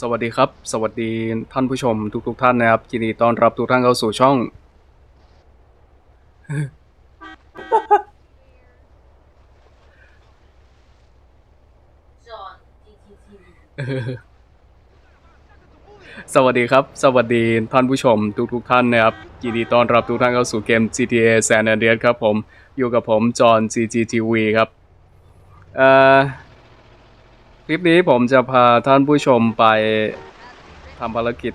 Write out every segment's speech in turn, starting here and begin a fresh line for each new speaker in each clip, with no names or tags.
สวัสดีครับ สวัสดีท่านผู้ชมทุกๆทท่านนะครับยินดีต้อนรับทุกท่านเข้าสู่ช่อง สวัสดีครับ สวัสดีท่านผู้ชมทุกๆทท่านนะครับยินดีต้อนรับทุกท่านเข้าสู่เกม GTA San Andreas ครับผม อยู่กับผม จอห์น CGTV ครับ เอ่อ คลิปนี้ผมจะพาท่านผู้ชมไปทำภารกิจ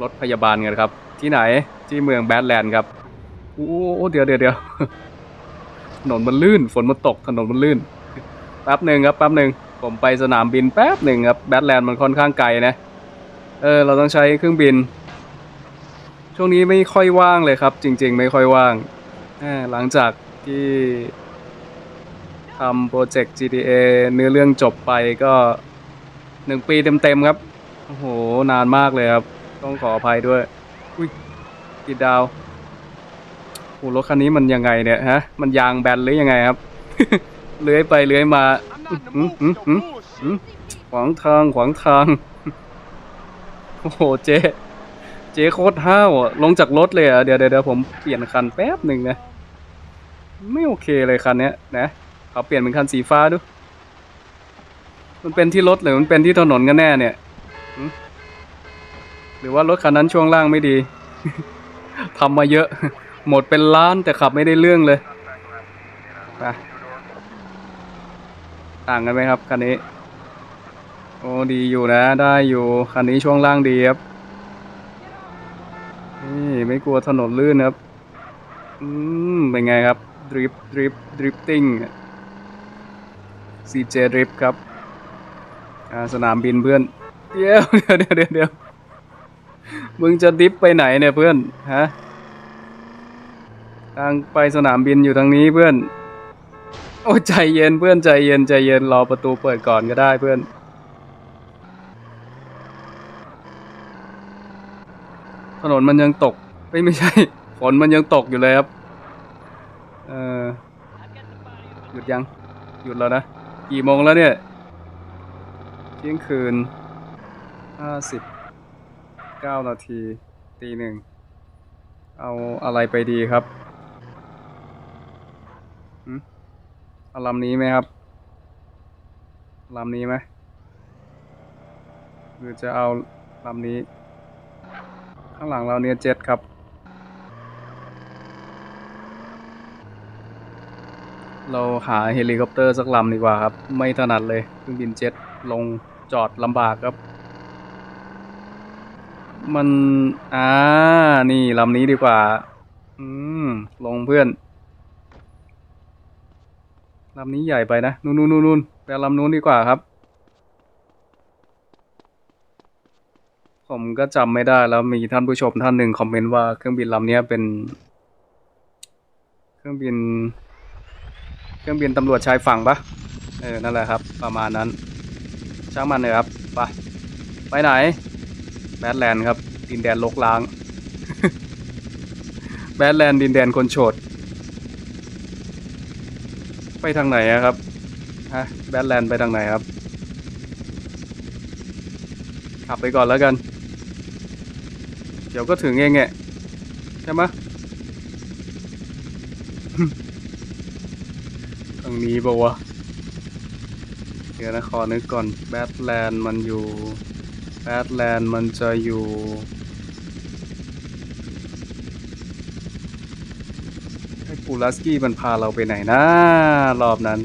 รถพยาบาลกันครับ ที่ไหนที่เมืองแบดแลนด์ครับโอ้โอ้เดี๋ยวเดี๋ยวเดี๋ยวถนนมันลื่น ฝนมันตกถนนมันลื่นแป๊บหนึ่งครับแป๊บหนึ่งผมไปสนามบินแป๊บหนึ่งครับแบดแลนด์มันค่อนข้างไกลนะเออเราต้องใช้เครื่องบิน ช่วงนี้ไม่ค่อยว่างเลยครับ จริง ๆ ไม่ค่อยว่างหลังจากที่ำโปรเจกต์ GTA เนื้อเรื่องจบไปก็หนึ่งปีเต็มๆครับ โอ้โห นานมากเลยครับ ต้องขออภัยด้วย อุ้ยติดดาวโอ้รถคันนี้มันยังไงเนี่ยฮะ มันยางแบนหรือยังไงครับ เลื้อยไปเลื้อยมาขวางทางขวางทาง โอ้โห เจ๊เจ๊โคตรห้าวอะลงจากรถเลยอะ เดี๋ยวเดี๋ยวผมเปลี่ยนคันแป๊บหนึ่งนะ ไม่โอเคเลยคันนี้นะ ขอเปลี่ยนเป็นคันสีฟ้าดู มันเป็นที่รถหรือมันเป็นที่ถนนกันแน่เนี่ย หรือว่ารถคันนั้นช่วงล่างไม่ดี ทำมาเยอะ หมดเป็นล้านแต่ขับไม่ได้เรื่องเลยไปต่างกันไหมครับคันนี้ โอ้ดีอยู่นะ ได้อยู่คันนี้ช่วงล่างดีครับ นี่ไม่กลัวถนนลื่นครับ อืมเป็นไงครับดริฟดริฟดริฟติ้ง CJ ดริฟครับสนามบินเพื่อน เดี๋ยวเดี๋ยวเดี๋ยวเดี๋ยวมึงจะดิฟไปไหนเนี่ยเพื่อนฮะทางไปสนามบินอยู่ทางนี้เพื่อน โอ้ใจเย็นเพื่อนใจเย็นใจเย็นรอประตูเปิดก่อนก็ได้เพื่อนถนนมันยังตกไม่ไม่ใช่ ฝนมันยังตกอยู่เลยครับ เออหยุดยัง หยุดแล้วนะ กี่โมงแล้วเนี่ยเที่ยงคืนห้าสิบเก้านาทีตีหนึ่ง เอาอะไรไปดีครับหืมเอาลำนี้ไหมครับลำนี้ไหมหรือจะเอาลำนี้ ข้างหลังเราเนี่ยเจ็ตครับ เราหาเฮลิคอปเตอร์สักลำดีกว่าครับ ไม่ถนัดเลยเครื่องบินเจ็ตลงจอดลำบากครับ มัน อ่า นี่ลำนี้ดีกว่า อืม ลงเพื่อนลำนี้ใหญ่ไปนะ นู่นนู่นนู่นไปลำนู้นดีกว่าครับ ผมก็จำไม่ได้แล้วมีท่านผู้ชมท่านหนึ่งคอมเมนต์ว่าเครื่องบินลำนี้เป็น เครื่องบิน เครื่องบินตำรวจชายฝั่งปะเออ นั่นแหละครับ ประมาณนั้น ช่างมันเลยครับ ไป ไปไหน แบดแลนด์ครับ ดินแดนลกล้าง แบดแลนด์ดินแดนคนโฉด ไปทางไหนครับ ฮะ แบดแลนด์ไปทางไหนครับ ขับไปก่อนแล้วกัน เดี๋ยวก็ถึงเองแงใช่ไหมะ ทางนี้ปะวะเดี๋ยวนะขอนึกก่อนแบทแลนด์มันอยู่แบทแลนด์มันจะอยู่ไอ้ปูลัสกี้มันพาเราไปไหนนะรอบนั้น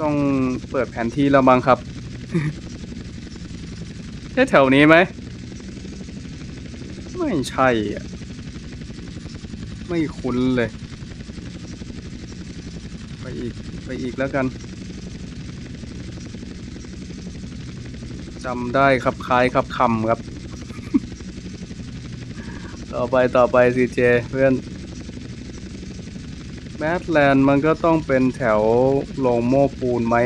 ต้องเปิดแผนที่แล้วมั้งครับ ใช่แถวนี้ไหม ไม่ใช่อะ ไม่คุ้นเลย ไปอีก ไปอีกแล้วกันจำได้ครับคล้ายครับคำครับ ต่อไปต่อไปซีเจเพื่อนแมทแลนด์มันก็ต้องเป็นแถวโลงโม่ปูนไหม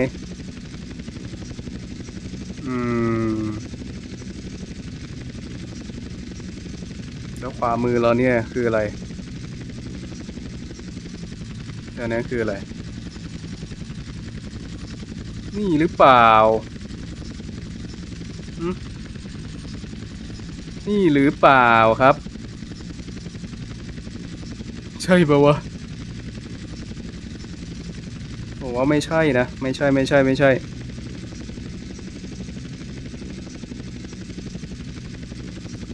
แล้วขวามือเราเนี่ยคืออะไรแถอันนี้คืออะไร นี่หรือเปล่า นี่หรือเปล่าครับ ใช่ปะวะผมว่าไม่ใช่นะ ไม่ใช่ไม่ใช่ไม่ใช่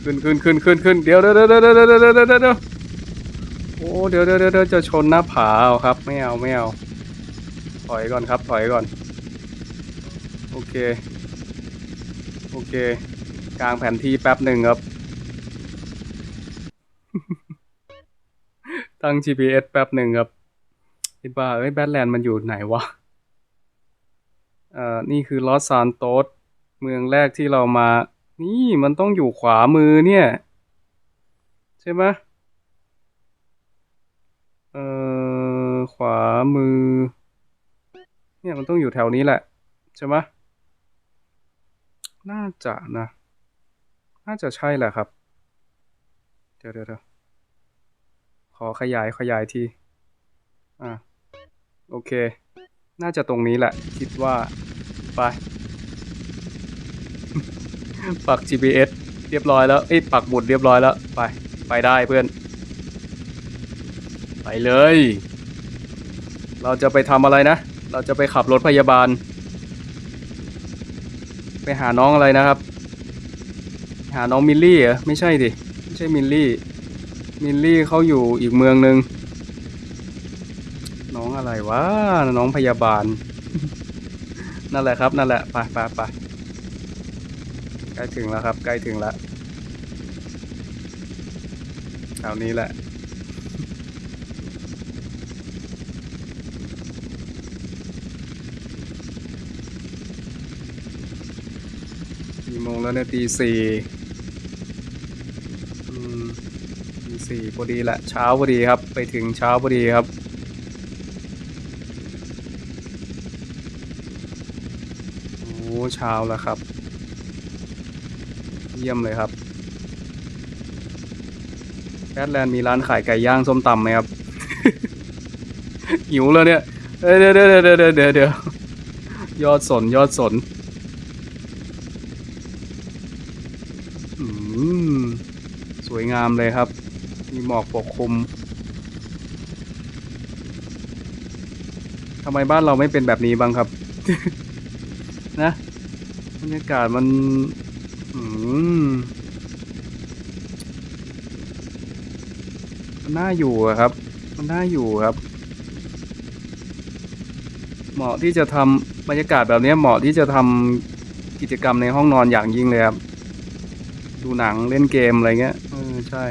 ขึ้นขึ้นขึ้นขึ้นขึ้นเดี๋ยวเดี๋ยวเดี๋ยวเดี๋ยวเดี๋ยวเดียวเดียวโอ้เดี๋ยวเดี๋ยวเดี๋ยวจะชนหน้าผาเครับไม่เอาไม่เอาถอยก่อนครับถอยก่อน โอเค โอเค กลางแผนที่แป๊บหนึ่งครับ ตั้ง GPS แป๊บหนึ่งครับ คิดว่าไอ้แบทแลนด์มันอยู่ไหนวะเอ่อนี่คือลอสซานโตสเมืองแรกที่เรามา นี่มันต้องอยู่ขวามือเนี่ย ใช่ไหมเอ่อขวามือ เนี่ยมันต้องอยู่แถวนี้แหละ ใช่ไหมน่าจะนะ น่าจะใช่แหละครับ เดี๋ยวเดี๋ยวเดี๋ยวขอขยายขยายที อะ โอเค น่าจะตรงนี้แหละ คิดว่า ไป ปัก GPS เรียบร้อยแล้วเอ้ปักหมุดเรียบร้อยแล้ว ไป ไปได้เพื่อน ไปเลย เราจะไปทำอะไรนะ เราจะไปขับรถพยาบาล ไปหาน้องอะไรนะครับ หาน้องมิลลี่เหรอ ไม่ใช่ดิ ไม่ใช่มิลลี่ มิลลี่เขาอยู่อีกเมืองหนึ่งน้องอะไรวะ น้องพยาบาล นั่นแหละครับ นั่นแหละ ไปไปไป ใกล้ถึงแล้วครับ ใกล้ถึงแล้วแถวนี้แหละกี่โมงแล้วเนี่ยตีสี่อืมตีสี่พอดีแหละ เช้าพอดีครับ ไปถึงเช้าพอดีครับโอ้เช้าแล้วครับ เยี่ยมเลยครับแคทแลนด์มีร้านขายไก่ย่างส้มตำไหมครับ หิวแล้วเนี่ยเดี๋ยวเดี๋ยวเดี๋ยวเดี๋ยวเดี๋ยวยอดสนยอดสนสวยงามเลยครับ มีหมอกปกคลุมทำไมบ้านเราไม่เป็นแบบนี้บ้างครับ นะบรรยากาศมัน อืมมั น่าอยู่ครับ มันน่าอยู่ครับ เหมาะที่จะทำบรรยากาศแบบนี้เหมาะที่จะทำกิจกรรมในห้องนอนอย่างยิ่งเลยครับ ดูหนังเล่นเกมอะไรเงี้ยเออใช่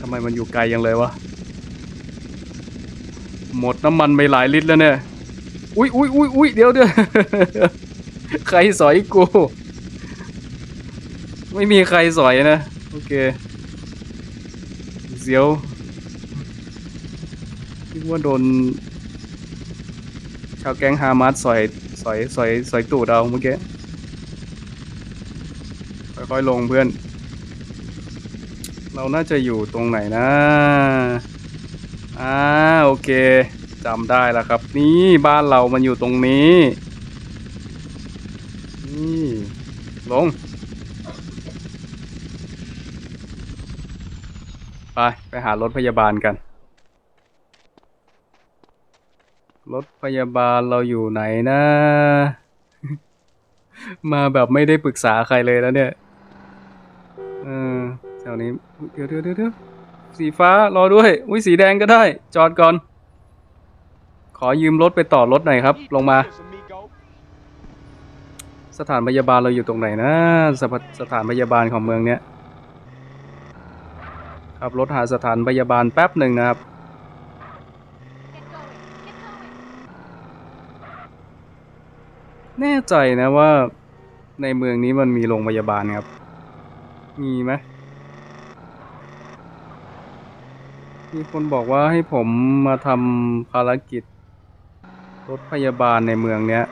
ทำไมมันอยู่ไกลยังเลยวะ หมดน้ำมันไปหลายลิตรแล้วเนี่ย อุ้ยอุ้ยอุ้ยอุ้ยเดี๋ยวเดี๋ยวใครสอยกู ไม่มีใครสอยนะ โอเคเสียวคิดว่าโดน ชาวแก๊งฮามาสสอยสอยสอยสอยตูดเอาเมื่อกี้ค่อยๆลงเพื่อน เราน่าจะอยู่ตรงไหนนะอ่าโอเคจำได้แล้วครับ นี่บ้านเรามันอยู่ตรงนี้ นี่ ลง ไปไปหารถพยาบาลกัน รถพยาบาลเราอยู่ไหนนะ มาแบบไม่ได้ปรึกษาใครเลยแล้วเนี่ยเออแถวนี้เดี๋ยวเดี๋ยวเดี๋ยวเดี๋ยวสีฟ้ารอด้วย อุ้ยสีแดงก็ได้ จอดก่อน ขอยืมรถไปต่อรถหน่อยครับ ลงมา สถานพยาบาลเราอยู่ตรงไหนนะสสถานพยาบาลของเมืองเนี้ย ขับรถหาสถานพยาบาลแป๊บหนึ่งนะครับ แน่ใจนะว่าในเมืองนี้มันมีโรงพยาบาลครับ มีไหมมีคนบอกว่าให้ผมมาทำภารกิจ รถพยาบาลในเมืองเนี้ย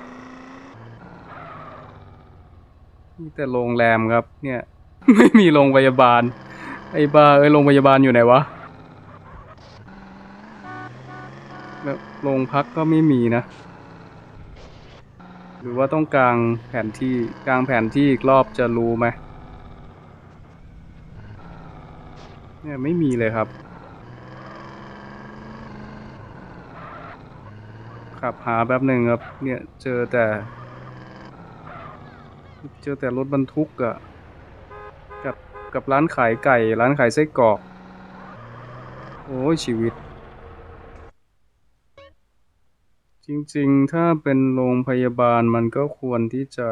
มีแต่โรงแรมครับ เนี่ย ไม่มีโรงพยาบาล ไอ้บ้าเอ้ยโรงพยาบาลอยู่ไหนวะแล้วโรงพักก็ไม่มีนะ หรือว่าต้องกลางแผนที่กลางแผนที่อีกรอบจะรู้ไหมเนี่ยไม่มีเลยครับขับหาแป๊บหนึ่งครับ เนี่ยเจอแต่ เจอแต่รถบรรทุกอะ กับร้านขายไก่ ร้านขายไส้กรอก โอ้ยชีวิต จริงๆ ถ้าเป็นโรงพยาบาลมันก็ควรที่จะ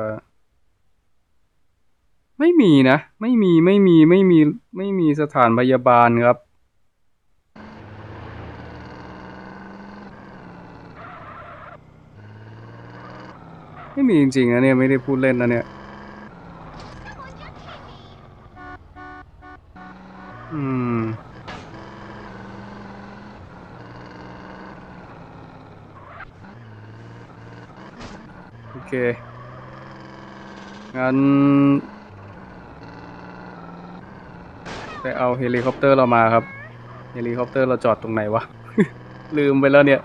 ไม่มีนะ ไม่มีไม่มีไม่มีไม่มีสถานพยาบาลครับไม่มีจริงๆนะเนี่ย ไม่ได้พูดเล่นนะเนี่ย โอเค งั้น ไปเอาเฮลิคอปเตอร์เรามาครับ เฮลิคอปเตอร์เราจอดตรงไหนวะ ลืมไปแล้วเนี่ย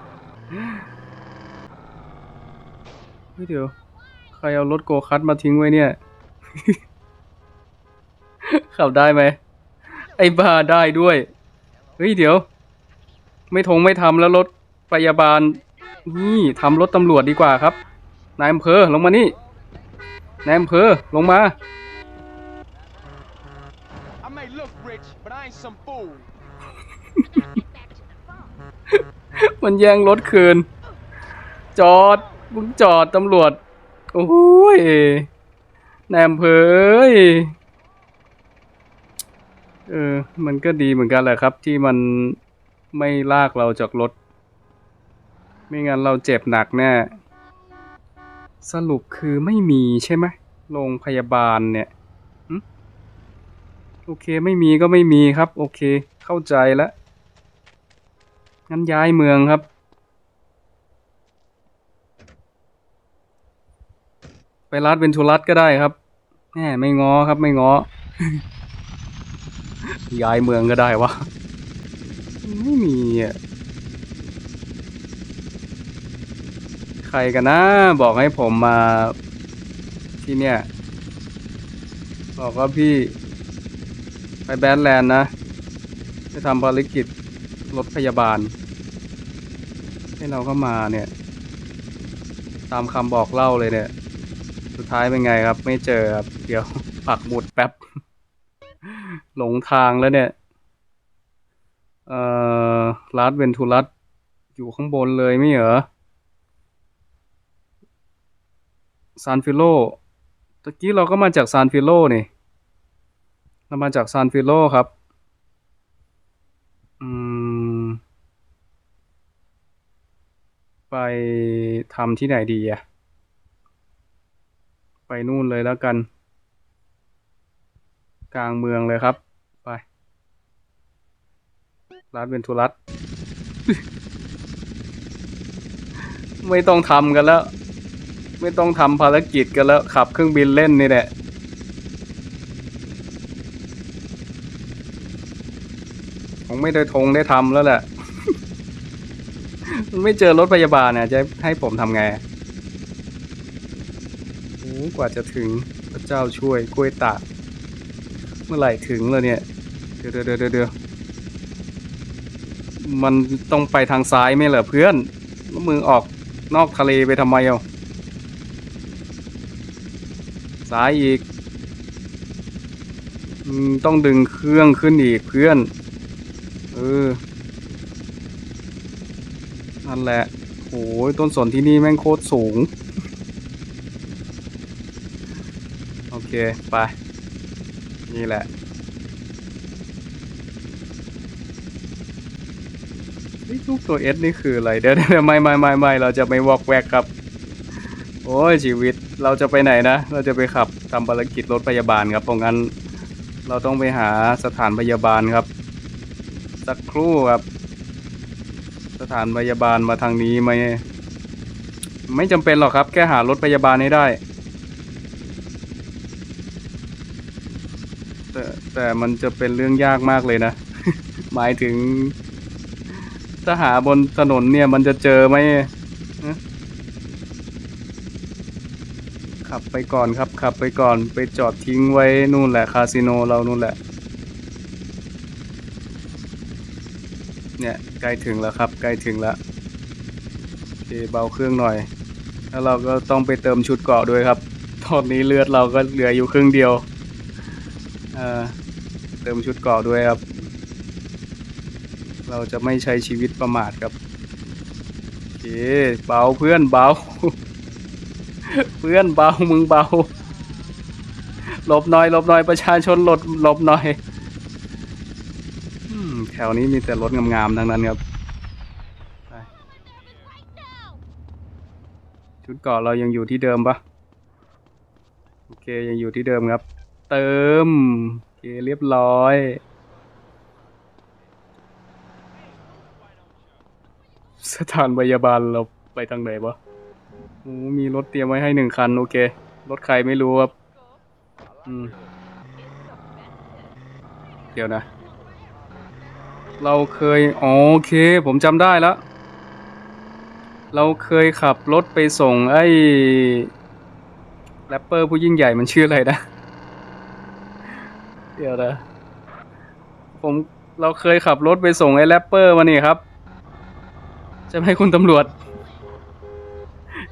เฮ้ยเดี๋ยว ใครเอารถโกคัตมาทิ้งไว้เนี่ย ขับได้ไหม ไอ้บ้าได้ด้วย เฮ้ยเดี๋ยว ไม่ทงไม่ทำแล้วรถพยาบาลนี่ทำรถตำรวจดีกว่าครับ นายอำเภอลงมานี่นายอำเภอลงมา
I may look rich, but I ain't some fool.
มันแย่งรถคืน จอดมึงจอดตำรวจ โอ้ยนายอำเภอเอ้ยเออมันก็ดีเหมือนกันแหละครับ ที่มันไม่ลากเราจากรถ ไม่งั้นเราเจ็บหนักแน่ สรุปคือไม่มีใช่ไหมโรงพยาบาลเนี่ยโอเคไม่มีก็ไม่มีครับ โอเค เข้าใจแล้วงั้นย้ายเมืองครับ ไปรัดเวนทูรัสก็ได้ครับแหมไม่ง้อครับไม่ง้อย้ายเมืองก็ได้วะไม่มีอะ ใครกันนะ บอกให้ผมมาที่เนี่ย บอกว่าพี่ไปแบดแลนด์นะ ไปทำภารกิจรถพยาบาล ให้เราก็มาเนี่ย ตามคำบอกเล่าเลยเนี่ย สุดท้ายเป็นไงครับ ไม่เจอครับ เดี๋ยวปักหมุดแป๊บ หลงทางแล้วเนี่ย เอ่อรัดเวนทูรัสอยู่ข้างบนเลยไม่เหรอ ซานฟิโลตะกี้เราก็มาจากซานฟิโลนี่ เรามาจากซานฟิโลครับ อืม ไปทำที่ไหนดีอะไปนู่นเลยแล้วกัน กลางเมืองเลยครับ ไปรัดเวนทูรัสไม่ต้องทำกันแล้ว ไม่ต้องทำภารกิจกันแล้วขับเครื่องบินเล่นนี่แหละคงไม่ได้ทงได้ทำแล้วแหละ มันไม่เจอรถพยาบาลเนี่ยจะให้ผมทำไงโอ้กว่าจะถึงพระเจ้าช่วยกล้วยตากเมื่อไหร่ถึงแล้วเนี่ยเดี๋ยวเดี๋ยวเดี๋ยวเดี๋ยวมันต้องไปทางซ้ายไหมเหรอเพื่อนแล้วมึงออกนอกทะเลไปทำไมเอา ซ้ายอีกต้องดึงเครื่องขึ้นอีกเพื่อน เออ นั่นแหละโอ้ยต้นสนที่นี่แม่งโคตรสูง โอเค ไป นี่แหละนี่ลูกตัวเอสนี่คืออะไรเดี๋ยวเดี๋ยวไม่ไม่ไม่ไม่เราจะไม่วอกแวกครับ โอ้ยชีวิต เราจะไปไหนนะ เราจะไปขับทำภารกิจรถพยาบาลครับ เพราะงั้นเราต้องไปหาสถานพยาบาลครับ สักครู่ครับ สถานพยาบาลมาทางนี้ไหมไม่จำเป็นหรอกครับ แค่หารถพยาบาลให้ได้ แต่แต่มันจะเป็นเรื่องยากมากเลยนะ หมายถึงถ้าหาบนถนนเนี่ยมันจะเจอไหมฮะ ขับไปก่อนครับ ขับไปก่อนไปจอดทิ้งไว้นู่นแหละคาสิโนเรานู่นแหละ เนี่ยใกล้ถึงแล้วครับ ใกล้ถึงแล้วโอเคเบาเครื่องหน่อย แล้วเราก็ต้องไปเติมชุดเกาะด้วยครับ ตอนนี้เลือดเราก็เหลืออยู่ครึ่งเดียวเอ่อเติมชุดเกาะด้วยครับ เราจะไม่ใช้ชีวิตประมาทครับโอเคเบาเพื่อนเบา เพื่อนเบา มึงเบา หลบหน่อย หลบหน่อย ประชาชนหลบหลบหน่อยแถวนี้มีแต่รถงามๆทั้งนั้นครับชุดเกาะเรายังอยู่ที่เดิมปะโอเคยังอยู่ที่เดิมครับ เติมโอเคเรียบร้อยสถานพยาบาลเราไปทางไหนวะ โอ้มีรถเตรียมไว้ให้หนึ่งคัน โอเค รถใครไม่รู้ครับอืมเดี๋ยวนะ เราเคยโอเค ผมจำได้แล้ว เราเคยขับรถไปส่งไอ้แรปเปอร์ผู้ยิ่งใหญ่มันชื่ออะไรนะ เดี๋ยวนะ ผมเราเคยขับรถไปส่งไอ้แรปเปอร์มานี่ครับ ใช่ไหมคุณตำรวจ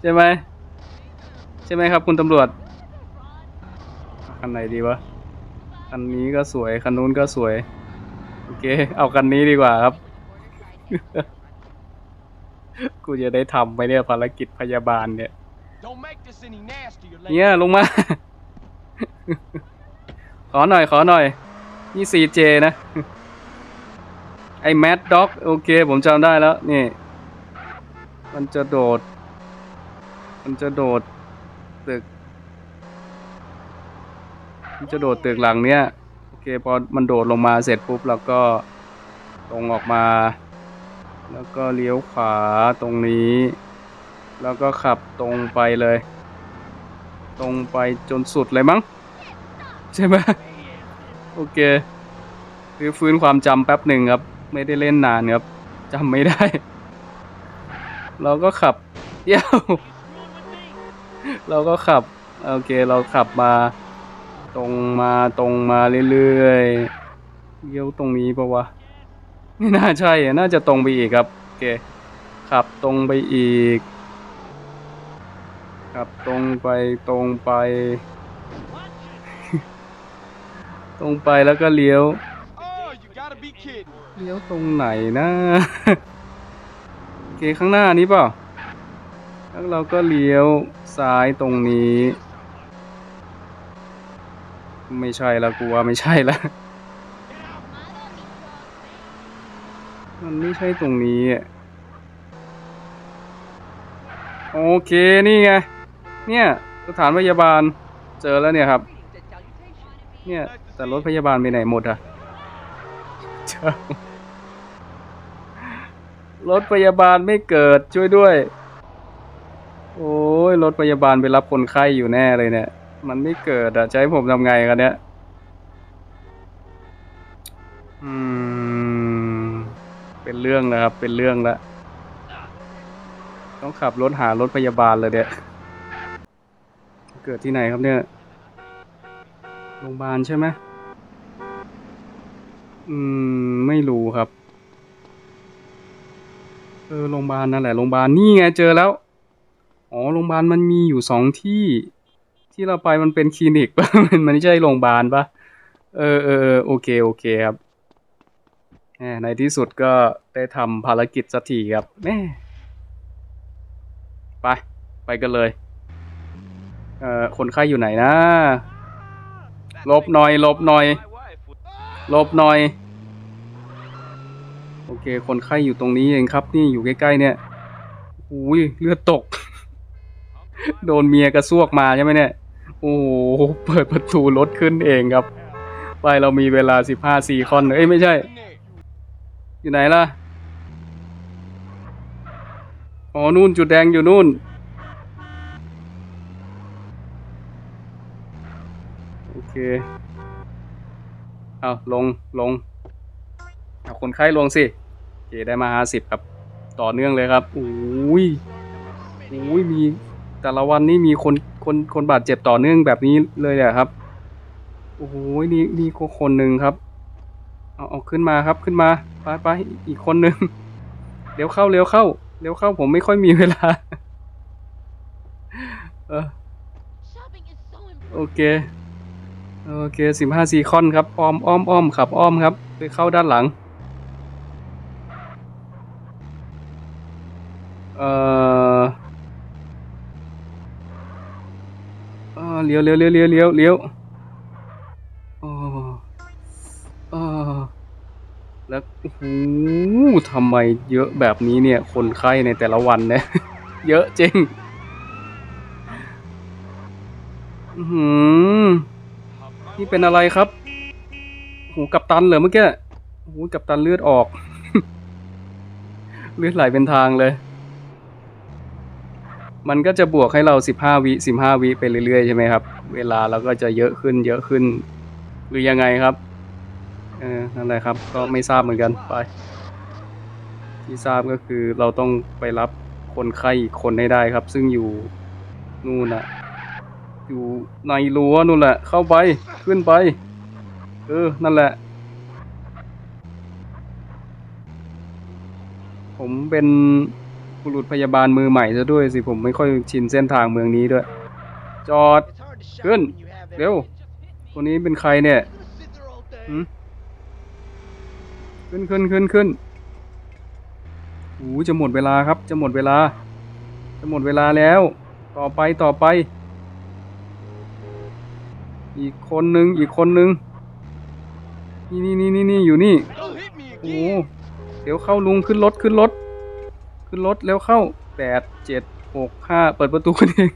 ใช่ไหมใช่ไหมครับ คุณตำรวจคันไหนดีวะคันนี้ก็สวยคันนู้นก็สวยโอเค เอาคันนี้ดีกว่าครับ กูจะได้ทำไปเนี่ยภารกิจพยาบาลเนี่ย
Don't make this any nastier,
เนี่ย
lady.
ลงมา ขอหน่อยขอหน่อยนี่ CJ นะ ไอ้แมดด็อกโอเค ผมจำได้แล้ว นี่ มันจะโดด มันจะโดดตึก มันจะโดดตึกหลังเนี้ยโอเคพอมันโดดลงมาเสร็จปุ๊บเราก็ตรงออกมา แล้วก็เลี้ยวขวาตรงนี้ แล้วก็ขับตรงไปเลย ตรงไปจนสุดเลยมั้ง ใช่ไหมโอเค คือฟื้นความจำแป๊บหนึ่งครับ ไม่ได้เล่นนานครับจำไม่ได้ เราก็ขับเดี๋ยว เราก็ขับ โอเค เราขับมา ตรงมาตรงมาเรื่อยๆเลี้ยวตรงนี้ปะวะไม่น่าใช่ น่าจะตรงไปอีกครับ โอเค ขับตรงไปอีก ขับตรงไปตรงไป ตรงไปแล้วก็เลี้ยว เลี้ยวตรงไหนนะโอเคข้างหน้านี้เปล่าแล้วเราก็เลี้ยว ซ้ายตรงนี้ ไม่ใช่ละกูว่าไม่ใช่ละมันไม่ใช่ตรงนี้โอเคนี่ไงเนี่ยสถานพยาบาลเจอแล้วเนี่ยครับ เนี่ยแต่รถพยาบาลไปไหนหมดอะเจ้ารถพยาบาลไม่เกิดช่วยด้วย โอ้ยรถพยาบาลไปรับคนไข้อยู่แน่เลยเนี่ย มันไม่เกิดอะจะให้ผมทำไงกันเนี่ย อืม เป็นเรื่องแล้วครับ เป็นเรื่องแล้วต้องขับรถหารถพยาบาลเลยเนี่ย เกิดที่ไหนครับเนี่ย โรงพยาบาลใช่ไหมอืม ไม่รู้ครับ เออ โรงพยาบาลนั่นแหละ โรงพยาบาลนี่ไงเจอแล้ว อ๋อโรงพยาบาลมันมีอยู่สองที่ที่เราไปมันเป็นคลินิกปะมันมันไม่ใช่โรงพยาบาลปะเออเออเออโอเคโอเคครับแหมในที่สุดก็ได้ทำภารกิจสักทีครับแม่ไป ไปกันเลย เอ่อ คนไข้อยู่ไหนนะลบหน่อยลบหน่อยลบหน่อย โอเค คนไข้อยู่ตรงนี้เองครับ นี่อยู่ใกล้ๆเนี่ยอุ้ยเลือดตก โดนเมียกระซวกมาใช่ไหมเนี่ย โอ้โห เปิดประตูรถขึ้นเองครับ ไปเรามีเวลาสิบห้าสี่คอน เอ้ยไม่ใช่ อยู่ไหนล่ะ อ๋อ นู่นจุดแดงอยู่นู่น โอเค เอาลงลง เอาคนไข้ลงสิโอเคได้มาห้าสิบครับ ต่อเนื่องเลยครับโอ้ยโอ้ยมี แต่ละวันนี่มีคนคนคนบาดเจ็บต่อเนื่องแบบนี้เลยอะครับ โอ้โหนี่นี่ก็คนหนึ่งครับ เอาเอาขึ้นมาครับขึ้นมาไปไปอีกคนหนึ่งเร็วเข้าเร็วเข้าเร็วเข้าผมไม่ค่อยมีเวลา เออโอเคโอเคสิบห้าซีคอนครับอ้อมอ้อมอ้อมขับอ้อมครับ ไปเข้าด้านหลัง เอ่อ เลี้ยวเลี้ยวเลี้ยวเลี้ยวเลี้ยวเลี้ยวอ๋ออ๋อแล้วโอ้โหทำไมเยอะแบบนี้เนี่ย คนไข้ในแต่ละวันเนี่ย เยอะจริงอือหือนี่เป็นอะไรครับโหกับตันเหรอเมื่อกี้โอ้โหกับตันเลือดออก เลือดไหลเป็นทางเลย มันก็จะบวกให้เราสิบห้าวิสิบห้าวิไปเรื่อยๆใช่ไหมครับ เวลาเราก็จะเยอะขึ้นเยอะขึ้น หรือยังไงครับ เออนั่นแหละครับ ก็ไม่ทราบเหมือนกันไป ที่ทราบก็คือเราต้องไปรับคนไข้อีกคนให้ได้ครับ ซึ่งอยู่นู่นน่ะอยู่ในรั้วนู่นแหละ เข้าไปขึ้นไป เออ นั่นแหละ ผมเป็น บุรุษพยาบาลมือใหม่ซะด้วยสิผมไม่ค่อยชินเส้นทางเมืองนี้ด้วย จอด ขึ้น เร็วคนนี้เป็นใครเนี่ยขึ้นขึ้นขึ้นขึ้นโอ้จะหมดเวลาครับ จะหมดเวลา จะหมดเวลาแล้ว ต่อไปต่อไป อีกคนนึงอีกคนนึง นี่นี่นี่นี่อยู่นี่ โอ้เดี๋ยวเข้าลุงขึ้นรถขึ้นรถ ขึ้นรถแล้วเข้าแปดเจ็ดหกห้าเปิดประตูกันเอง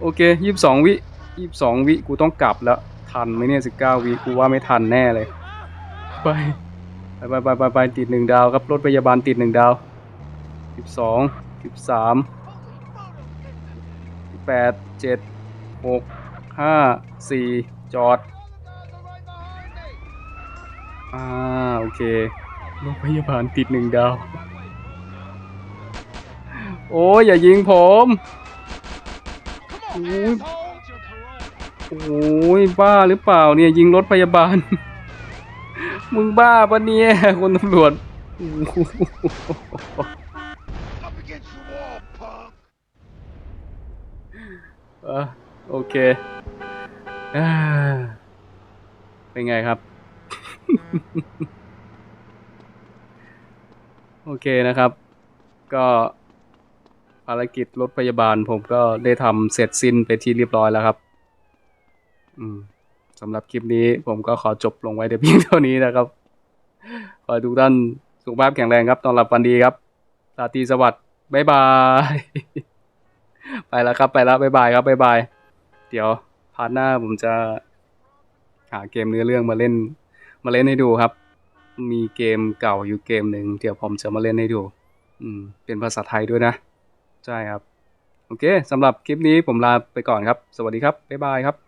โอเคยี่สิบสองวิยี่สิบสองวิกูต้องกลับแล้ว ทันไหมเนี่ยสิบเก้าวิกูว่าไม่ทันแน่เลย ไปไปไปไปไปไปติดหนึ่งดาวครับรถพยาบาลติดหนึ่งดาวสิบสองสิบสามแปดเจ็ดหกห้าสี่จอด อ่า โอเค โรงพยาบาลติดหนึ่งดาว โอ้ยอย่ายิงผม
Come on,
Ooh.
asshole.
โอ้ยบ้าหรือเปล่าเนี่ยยิงรถพยาบาล มึงบ้าปะเนี่ยคนตำรวจโอ้โห
Up against the wall, punk.
เออโอเคอ่าเป็นไงครับ โอเคนะครับ ก็ ภารกิจรถพยาบาลผมก็ได้ทำเสร็จสิ้นไปที่เรียบร้อยแล้วครับ อืมสำหรับคลิปนี้ผมก็ขอจบลงไว้แต่เพียงเท่านี้นะครับ ขอทุกท่านสุขภาพแข็งแรงครับตอนหลับฝันดีครับราตรีสวัสดิ์บ๊ายบาย ไปแล้วครับไปแล้วบ๊ายบายครับบ๊ายบาย เดี๋ยวพาร์ทหน้าผมจะหาเกมเนื้อเรื่องมาเล่น มาเล่นให้ดูครับ มีเกมเก่าอยู่เกมหนึ่งเดี๋ยวผมจะมาเล่นให้ดู อืม เป็นภาษาไทยด้วยนะ ใช่ครับ โอเคสำหรับคลิปนี้ผมลาไปก่อนครับ สวัสดีครับ บ๊ายบายครับ